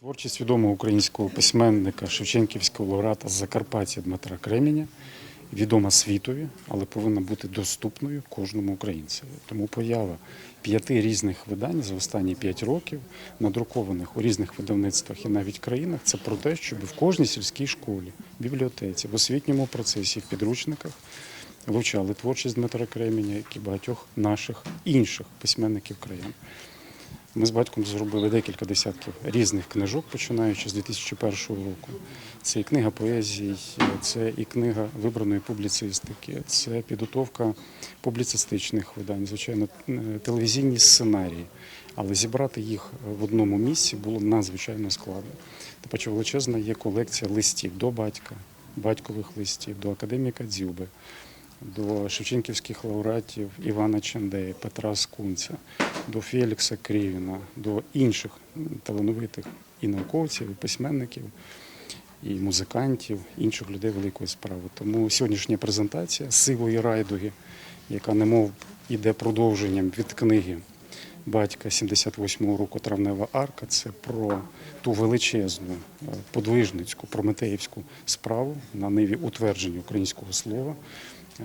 Творчість відомого українського письменника Шевченківського лауреата з Закарпаття Дмитра Кременя відома світові, але повинна бути доступною кожному українцеві. Тому поява п'яти різних видань за останні п'ять років, надрукованих у різних видавництвах і навіть країнах, це про те, щоб в кожній сільській школі, бібліотеці, в освітньому процесі, в підручниках вивчали творчість Дмитра Кременя, як і багатьох наших інших письменників країн. Ми з батьком зробили декілька десятків різних книжок, починаючи з 2001 року. Це і книга поезій, це і книга вибраної публіцистики, це підготовка публіцистичних видань, звичайно, е, телевізійні сценарії. Але зібрати їх в одному місці було надзвичайно складно. Паче величезна є колекція листів до батька, батькових листів, до академіка Дзюби, до шевченківських лауреатів Івана Чандея, Петра Скунця, до Фелікса Крівіна, до інших талановитих і науковців, і письменників, і музикантів, інших людей великої справи. Тому сьогоднішня презентація сивої райдуги, яка немов іде продовженням від книги батька 78-го року Травнева арка, це про ту величезну е, подвижницьку прометеївську справу на ниві утвердження українського слова,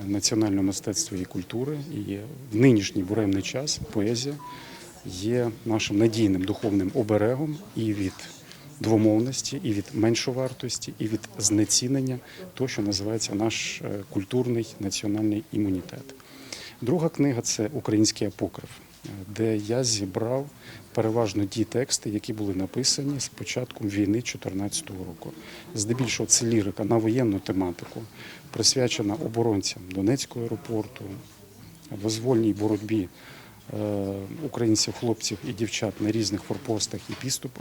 національного мистецтва і культури. І в нинішній буремний час поезія є нашим надійним духовним оберегом і від двомовності, і від меншовартості, і від знецінення того, що називається наш е, культурний національний імунітет. Друга книга це Український апокриф, де я зібрав переважно ті тексти, які були написані з початком війни 2014 року. Здебільшого це лірика на воєнну тематику, присвячена оборонцям Донецького аеропорту, визвольній боротьбі е, українців, хлопців і дівчат на різних форпостах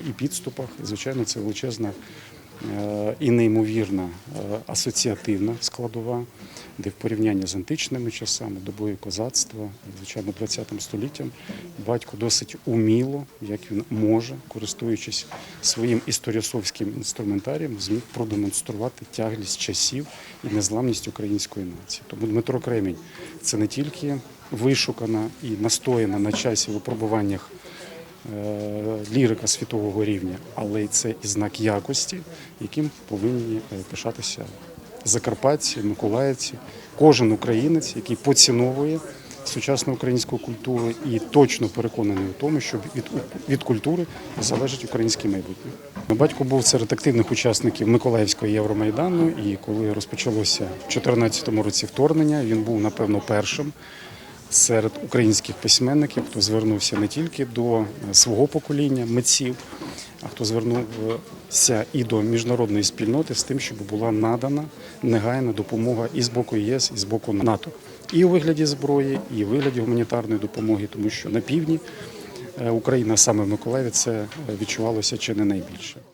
і підступах. Звичайно, це величезна і неймовірна е, асоціативна складова, де в порівнянні з античними часами, добою козацтва, звичайно, 20 століттям, батько досить уміло, як він може, користуючись своїм історіосовським інструментарієм, зміг продемонструвати тяглість часів і незламність української нації. Тому Дмитро Кремінь це не тільки вишукана і настояна на часі випробуваннях е, лірика світового рівня, але й це і знак якості, яким повинні е, пишатися закарпатці, миколаївці, кожен українець, який поціновує сучасну українську культуру і точно переконаний у тому, що від, від культури залежить українське майбутнє. Мій Батько був серед активних учасників Миколаївського Євромайдану, і коли розпочалося в 2014 році вторгнення, він був напевно першим серед українських письменників, хто звернувся не тільки до е, свого покоління митців, а хто звернувся і до міжнародної спільноти з тим, щоб була надана негайна допомога і з боку ЄС, і з боку НАТО, і у вигляді зброї, і у вигляді гуманітарної допомоги, тому що на півдні е, Україна, саме в Миколаєві, це е, відчувалося чи не найбільше.